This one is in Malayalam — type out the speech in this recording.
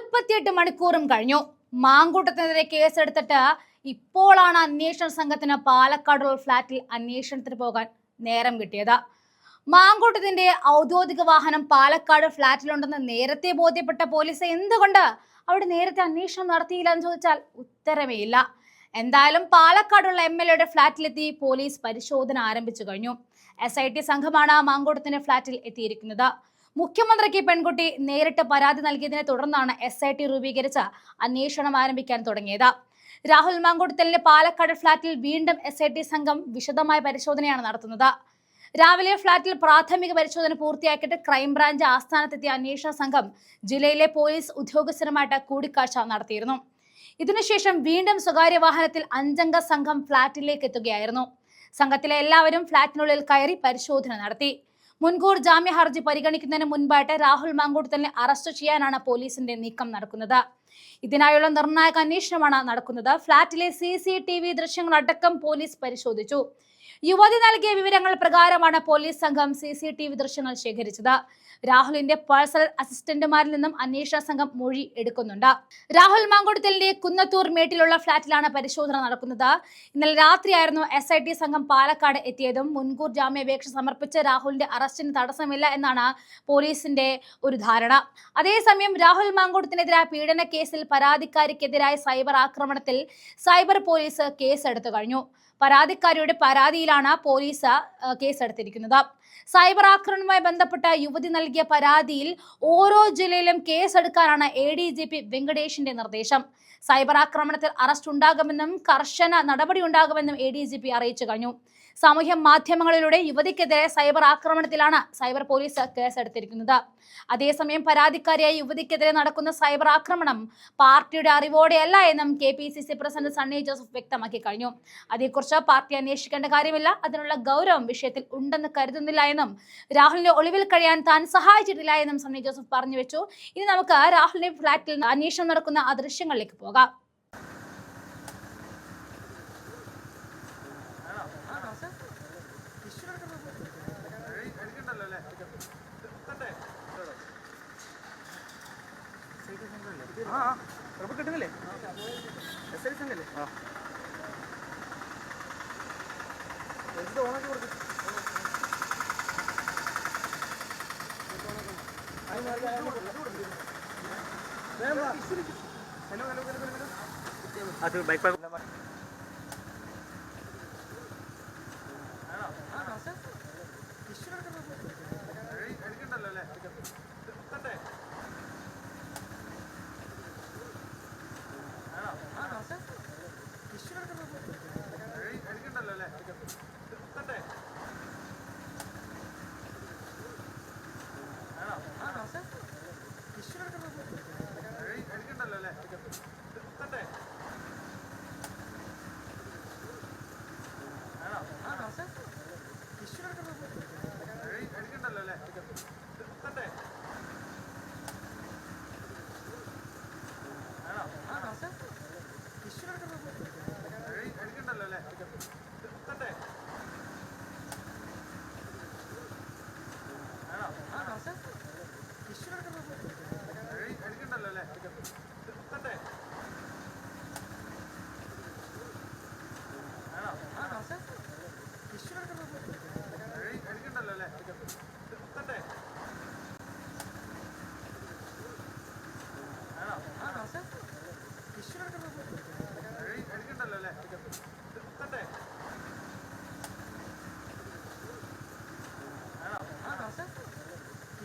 നാൽപ്പത്തിയെട്ട് മണിക്കൂറും കഴിഞ്ഞു. മാങ്കൂട്ടത്തിനെതിരെ കേസെടുത്തിട്ട് ഇപ്പോഴാണ് അന്വേഷണ സംഘത്തിന് പാലക്കാടുള്ള ഫ്ളാറ്റിൽ അന്വേഷണത്തിന് പോകാൻ നേരം കിട്ടിയത്. മാങ്കൂട്ടത്തിന്റെ ഔദ്യോഗിക വാഹനം പാലക്കാട് ഫ്ളാറ്റിലുണ്ടെന്ന് നേരത്തെ ബോധ്യപ്പെട്ട പോലീസ് എന്തുകൊണ്ട് അവിടെ നേരത്തെ അന്വേഷണം നടത്തിയില്ല എന്ന് ചോദിച്ചാൽ ഉത്തരമേ ഇല്ല. എന്തായാലും പാലക്കാടുള്ള എം എൽ എയുടെ ഫ്ളാറ്റിലെത്തി പോലീസ് പരിശോധന ആരംഭിച്ചു കഴിഞ്ഞു. എസ് ഐ ടി സംഘമാണ് മാങ്കോട്ടത്തിന്റെ ഫ്ളാറ്റിൽ എത്തിയിരിക്കുന്നത്. മുഖ്യമന്ത്രിക്ക് പെൺകുട്ടി നേരിട്ട് പരാതി നൽകിയതിനെ തുടർന്നാണ് എസ് ഐ ടി രൂപീകരിച്ച് അന്വേഷണം ആരംഭിക്കാൻ തുടങ്ങിയത്. രാഹുൽ മാങ്കൂട്ടത്തലിന്റെ പാലക്കാട് ഫ്ളാറ്റിൽ വീണ്ടും എസ് ഐ ടി സംഘം വിശദമായ പരിശോധനയാണ് നടത്തുന്നത്. രാവിലെ ഫ്ളാറ്റിൽ പ്രാഥമിക പരിശോധന പൂർത്തിയാക്കിയിട്ട് ക്രൈംബ്രാഞ്ച് ആസ്ഥാനത്തെത്തിയ അന്വേഷണ സംഘം ജില്ലയിലെ പോലീസ് ഉദ്യോഗസ്ഥരുമായിട്ട് കൂടിക്കാഴ്ച നടത്തിയിരുന്നു. ഇതിനുശേഷം വീണ്ടും സ്വകാര്യ വാഹനത്തിൽ അഞ്ചംഗ സംഘം ഫ്ളാറ്റിലേക്ക് എത്തുകയായിരുന്നു. സംഘത്തിലെ എല്ലാവരും ഫ്ളാറ്റിനുള്ളിൽ കയറി പരിശോധന നടത്തി. മുൻകൂർ ജാമ്യ ഹർജി പരിഗണിക്കുന്നതിന് മുൻപായിട്ട് രാഹുൽ മാങ്കൂട്ടലിനെ അറസ്റ്റ് ചെയ്യാനാണ് പോലീസിന്റെ നീക്കം നടക്കുന്നത്. ഇതിനായുള്ള നിർണായക അന്വേഷണമാണ് നടക്കുന്നത്. ഫ്ളാറ്റിലെ സി സി ടി വി ദൃശ്യങ്ങളടക്കം പോലീസ് പരിശോധിച്ചു. യുവതി നൽകിയ വിവരങ്ങൾ പ്രകാരമാണ് പോലീസ് സംഘം സി സി ടി വി ദൃശ്യങ്ങൾ ശേഖരിച്ചത്. രാഹുലിന്റെ പേഴ്സണൽ അസിസ്റ്റന്റുമാരിൽ നിന്നും അന്വേഷണ സംഘം മൊഴി എടുക്കുന്നുണ്ട്. രാഹുൽ മാങ്കുടത്തലിന്റെ കുന്നത്തൂർ മേട്ടിലുള്ള ഫ്ളാറ്റിലാണ് പരിശോധന നടക്കുന്നത്. ഇന്നലെ രാത്രിയായിരുന്നു എസ് ഐ ടി സംഘം പാലക്കാട് എത്തിയതും മുൻകൂർ ജാമ്യാപേക്ഷ സമർപ്പിച്ച് രാഹുലിന്റെ അറസ്റ്റിന് തടസ്സമില്ല എന്നാണ് പോലീസിന്റെ ഒരു ധാരണ. അതേസമയം രാഹുൽ മാങ്കുടത്തിനെതിരായ പീഡന കേസിൽ പരാതിക്കാരിക്കെതിരായ സൈബർ ആക്രമണത്തിൽ സൈബർ പോലീസ് കേസെടുത്തു കഴിഞ്ഞു. പരാതിക്കാരിയുടെ പരാതിയിലാണ് പോലീസ് കേസെടുത്തിരിക്കുന്നത്. സൈബർ ആക്രമണവുമായി ബന്ധപ്പെട്ട യുവതി നൽകിയ പരാതിയിൽ ഓരോ ജില്ലയിലും കേസെടുക്കാനാണ് എ ഡി ജി പി വെങ്കടേഷിന്റെ നിർദ്ദേശം. സൈബർ ആക്രമണത്തിൽ അറസ്റ്റ് ഉണ്ടാകുമെന്നും കർശന നടപടി ഉണ്ടാകുമെന്നും എ ഡി ജി പി അറിയിച്ചു കഴിഞ്ഞു. സാമൂഹ്യ മാധ്യമങ്ങളിലൂടെ യുവതിക്കെതിരെ സൈബർ ആക്രമണത്തിലാണ് സൈബർ പോലീസ് കേസെടുത്തിരിക്കുന്നത്. അതേസമയം പരാതിക്കാരിയായ യുവതിക്കെതിരെ നടക്കുന്ന സൈബർ ആക്രമണം പാർട്ടിയുടെ അറിവോടെയല്ല എന്നും K P C C president Sunny Joseph വ്യക്തമാക്കി കഴിഞ്ഞു. അതേക്കുറിച്ച് പാർട്ടി അന്വേഷിക്കേണ്ട കാര്യമില്ല. അതിനുള്ള ഗൗരവം വിഷയത്തിൽ ഉണ്ടെന്ന് കരുതുന്നില്ല എന്നും രാഹുലിന്റെ ഒളിവിൽ കഴിയാൻ താൻ സഹായിച്ചിട്ടില്ല എന്നും സണ്ണി ജോസഫ് പറഞ്ഞു വെച്ചു. ഇനി നമുക്ക് രാഹുലിന്റെ ഫ്ളാറ്റിൽ അന്വേഷണം നടക്കുന്ന ആ പോകാം. ആ ബൈക്ക് ഉറപ്പ് കിട്ടുന്നില്ലേ എസ് ഐ സംഘല്ലേ ആ. ഇത് ഓണാക്കി കൊടുക്ക്. അത് മാറി, Ти що робити?